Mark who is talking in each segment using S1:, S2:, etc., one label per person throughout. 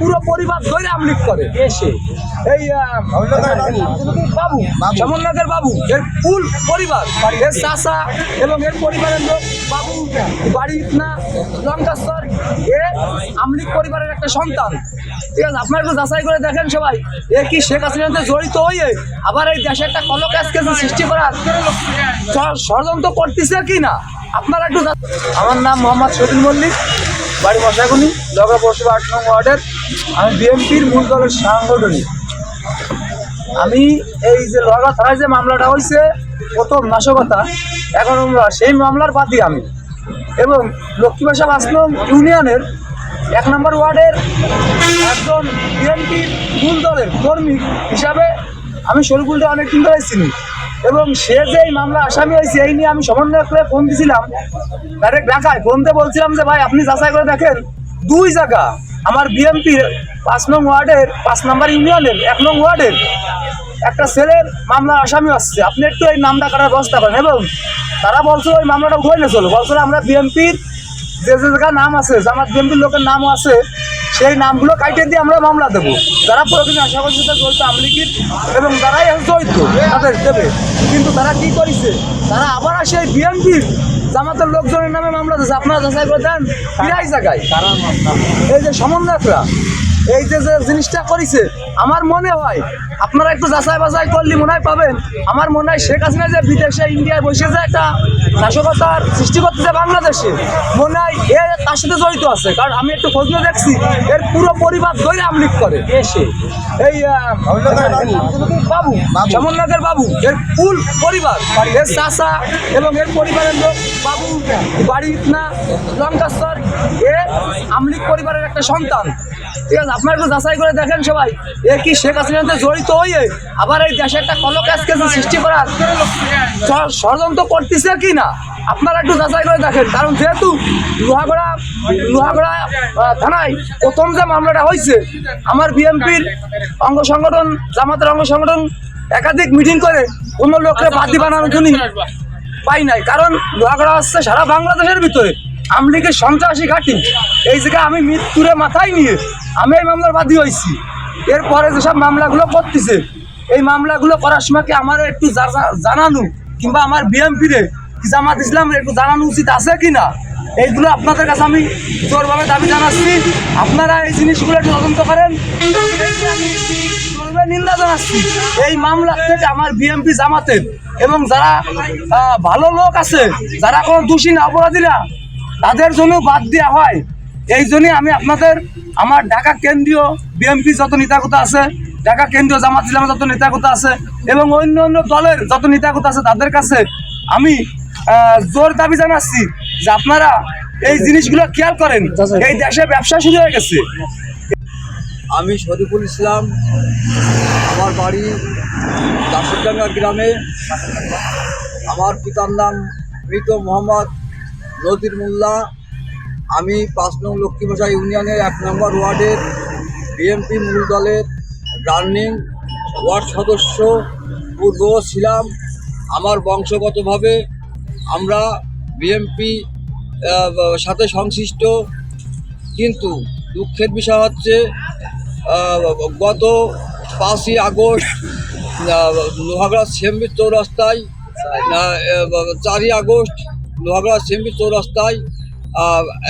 S1: পুরো পরিবার ধরে আমলিক করে। এসে এই বাবু, সমন্বয়কের বাবু, এর ফুল পরিবার, এর চাষা এবং এর পরিবারের লোক, বাবু, বাড়ি না লঙ্কাস্তর এ আমলিক পরিবারের একটা সন্তান। ঠিক আছে, আপনারা একটু যাচাই করে দেখেন সবাই, এ কি শেখ হাসিনাতে জড়িত হয়ে আবার এই দেশে একটা কলকাজ কেসে সৃষ্টি করার ষড়যন্ত্র করতেছে কি না আপনারা একটু আমার নাম মোহাম্মদ শহীদ মল্লিক, বাড়ি মশাগুনি লগা পৌরসভা আট নং ওয়ার্ডের আমি বিএনপির মূল দলের সাংগঠনিক। আমি এই যে লগা থানায় যে মামলাটা হয়েছে, প্রথম নাশকতা, এখন আমরা সেই মামলার বাদী আমি। এবং লক্ষ্মীবাসা নং ইউনিয়নের এক নম্বর ওয়ার্ডের একজন বিএনপির মূল দলের কর্মী হিসাবে আমি শরীফুলটা অনেক দিন ধরে চিনি। এবং সে যে এই মামলা আসামি হয়েছে, এই নিয়ে আমি সমন্বয় করে ফোন দিছিলাম। ডাইরেক্ট ঢাকায় ফোনতে বলছিলাম যে, ভাই, আপনি যাচাই করে দেখেন, দুই জায়গা আমার বিএনপির পাঁচ নং ওয়ার্ডের, পাঁচ নম্বর ইউনিয়নের, এক নং ওয়ার্ডের একটা ছেলের মামলা আসামি আসছে। আপনি একটু এই নামটা কাটার ব্যবস্থা করেন এবং তারা বলছে ওই মামলাটা উঠে চলো বলছে আমরা বিএনপির যে যে জায়গায় নাম আছে জামাত বিএনপির লোকের নামও আছে, সেই নামগুলো কাইটে দিয়ে আমরা মামলা দেবো। যারা প্রয়োজনে আশা করছে যে জড়িত আমলিগির এবং যারাই জড়িত তাদের দেবে। কিন্তু তারা কি করেছে? তারা আবার আসে বিএনপির জামাতের লোকজনের নামে মামলা দিয়েছে আপনারা যাচাই করে দেন জায়গায়। এই যে সমন্বয়করা। এই যে যে জিনিসটা করেছে, আমার মনে হয় আপনারা একটু যাচাই বাছাই করলে মনে হয় পাবেন। আমার মনে হয় শেখ হাসিনা যে বিদেশে ইন্ডিয়ায় বসে যে একটা নাশকতার সৃষ্টি করতেছে বাংলাদেশে, মনে হয় এ তার সাথে জড়িত আছে। কারণ আমি একটু খোঁজ দেখছি, এর পুরো পরিবার ধরে আমলিক করে। এসে এই বাবু, সমন্বয়কের বাবু, এর ফুল পরিবার, এর চাষা এবং এর পরিবারের লোক, বাবু বাড়ি না লঙ্কাস্তর এ আমলিক পরিবারের একটা সন্তান। ঠিক আছে, আপনার একটু যাচাই করে দেখেন সবাই। এ কি শেখ হাসিনাতে জড়িত হয়ে আবার এই দেশে একটা কলকাজ কেসে সৃষ্টি করার ষড়যন্ত্র করতেছে কি না? আপনারা একটু যাচাই করে দেখেন, কারণ যেহেতু লোহাগড়া লোহাগড়া থানায় প্রথম যে মামলাটা হয়েছে, আমার বিএনপির অঙ্গ সংগঠন, জামাতের অঙ্গ সংগঠন একাধিক মিটিং করে কোনো লোককে বাদি বানানোর জন্য পাই নাই। কারণ লোহাগড়া হচ্ছে সারা বাংলাদেশের ভিতরে, আমলিগের সন্ত্রাসী ঘাঁটি। এই জায়গায় আমি মৃত্যুরে মাথায় নিয়ে আমি এই মামলার বাদী হয়েছি। এরপরে যেসব মামলাগুলো করতেছে, এই মামলাগুলো করার সময় কি আমার একটু জানানো কিংবা আমার বিএমপিরে কি জামাত ইসলামের একটু জানানো উচিত আছে কি না? এইগুলো আপনাদের কাছে আমি জোরভাবে দাবি জানাচ্ছি। আপনারা এই জিনিসগুলো একটু তদন্ত করেন। নিন্দা জানাচ্ছি। এই মামলা থেকে আমার বিএমপি জামাতের এবং যারা ভালো লোক আছে, যারা কোনো দোষী না, অপরাধী না, তাদের জন্য বাদ দেওয়া হয়। এই জন্যই আমি আপনাদের আমার ঢাকা কেন্দ্রীয় বিএনপি যত নেতাকতা আছে, ঢাকা কেন্দ্রীয় জামাত ইসলামের যত নেতাকতা আছে এবং অন্য অন্য দলের যত নেতাকতা আছে, তাদের কাছে আমি জোর দাবি জানাচ্ছি যে আপনারা এই জিনিসগুলো খেয়াল করেন, এই দেশে ব্যবসা শুরু হয়ে গেছে।
S2: আমি শরীফুল ইসলাম, আমার বাড়ি দাসুরডাঙ্গা গ্রামে। আমার পিতার নাম মৃত মোহাম্মদ নজির মোল্লা। আমি পাঁচ নং লক্ষ্মীবাসা ইউনিয়নের এক নম্বর ওয়ার্ডের বিএনপি মূল দলের রানিং ওয়ার্ড সদস্য পূর্ব ছিলাম। আমার বংশগতভাবে আমরা বিএনপি সাথে সংশ্লিষ্ট। কিন্তু দুঃখের বিষয় হচ্ছে গত পাঁচই আগস্ট লোহাগড়া সেম্বি চৌরাস্তায় চারই আগস্ট লোহাগড়া সেম্বি চৌরাস্তায়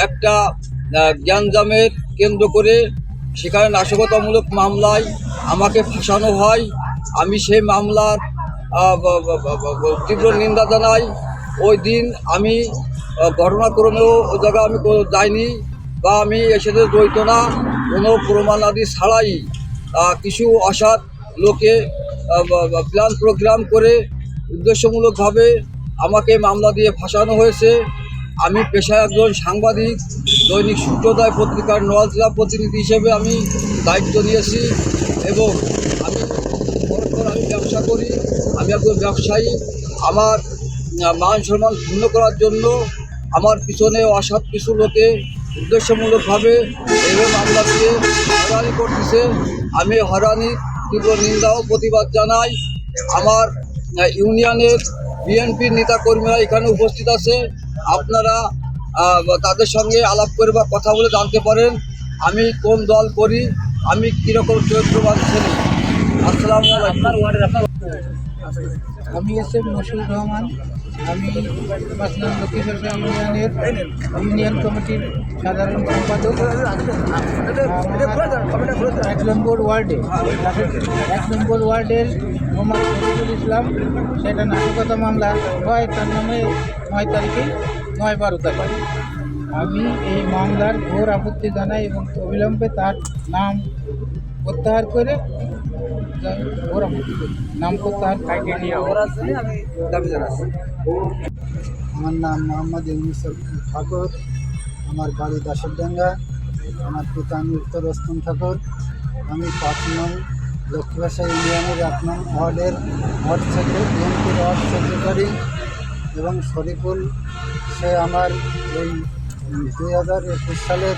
S2: একটা জ্ঞানজামের কেন্দ্র করে সেখানে নাশকতামূলক মামলায় আমাকে ফাঁসানো হয়। আমি সেই মামলার তীব্র নিন্দা জানাই। ওই দিন আমি ঘটনাক্রমেও ওই জায়গায় আমি যাইনি বা আমি এর সাথে জড়িত না। কোনো প্রমাণ আদি ছাড়াই কিছু অসৎ লোকে প্ল্যান প্রোগ্রাম করে উদ্দেশ্যমূলকভাবে আমাকে মামলা দিয়ে ফাঁসানো হয়েছে। আমি পেশায় একজন সাংবাদিক, দৈনিক সূর্যোদয় পত্রিকার নোয়াল জেলা প্রতিনিধি হিসেবে আমি দায়িত্ব নিয়েছি এবং আমি আমি ব্যবসা করি, আমি একজন ব্যবসায়ী। আমার মান সম্মান ক্ষুণ্ণ করার জন্য আমার পিছনে অসৎ কিছু লোকে উদ্দেশ্যমূলকভাবে এবং মামলা দিয়ে হয়রানি করতেছে। আমি হয়রানির তীব্র নিন্দা ও প্রতিবাদ জানাই। আমার ইউনিয়নের বিএনপির নেতাকর্মীরা এখানে উপস্থিত আছে। আপনারা তাদের সঙ্গে আলাপ করে বা কথা বলে জানতে পারেন, আমি কোন দল করি, আমি কীরকম চরিত্রবান ছেলে।
S3: আমি এস এম মশিউর রহমান। আমি নং লক্ষ্মীশ্বর ইউনিয়নের ইউনিয়ন কমিটির সাধারণ সম্পাদক। এক নম্বর ওয়ার্ডে, এক নম্বর ওয়ার্ডের মোহাম্মদ শফিকুল ইসলাম। সেটা নাশকতা মামলা হয় তার নামে নয় তারিখে নয় বারো তারিখ। আমি এই মামলার ঘোর আপত্তি জানাই এবং অবিলম্বে তার নাম প্রত্যাহার করি। আমার নাম মোহাম্মদ ইউনুস ঠাকুর, আমার বাড়ি দাসের দাসরডাঙ্গা, আমার পিতা আমি উত্তর অস্তম ঠাকুর, আমি পাঁচ নং লক্ষ্মীবাসা ইউনিয়নের এক নং ওয়ার্ডের ওয়ার্ড সেক্রেটারি, বিএনপির ওয়ার্ড সেক্রেটারি এবং শরীফুল, সে আমার এই দুই হাজার একুশ সালের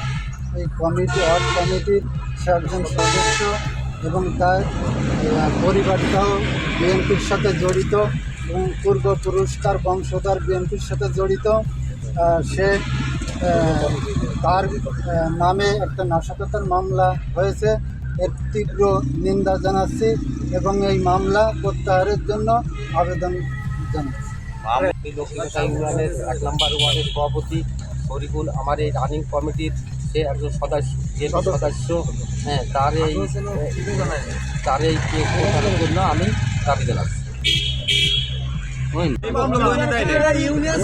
S3: এই কমিটি, ওয়ার্ড কমিটির সে একজন সদস্য। এবং তার পরিবারটাও বিএনপির সাথে জড়িত এবং পূর্বপুরুষ তার বংশধর বিএনপির সাথে জড়িত। সে তার নামে একটা নাশকতার মামলা হয়েছে। এর তীব্র নিন্দা জানাচ্ছি এবং এই মামলা প্রত্যাহারের জন্য আবেদন জানাচ্ছি।
S4: এক নম্বর সভাপতি শরীফুল আমার এই রানিং কমিটির সে একজন সদস্য। যে সদস্য। হ্যাঁ তার এই তার এই কেস প্রত্যাহারের জন্য আমি দাবি জানাচ্ছি।
S1: ইউনিয়ন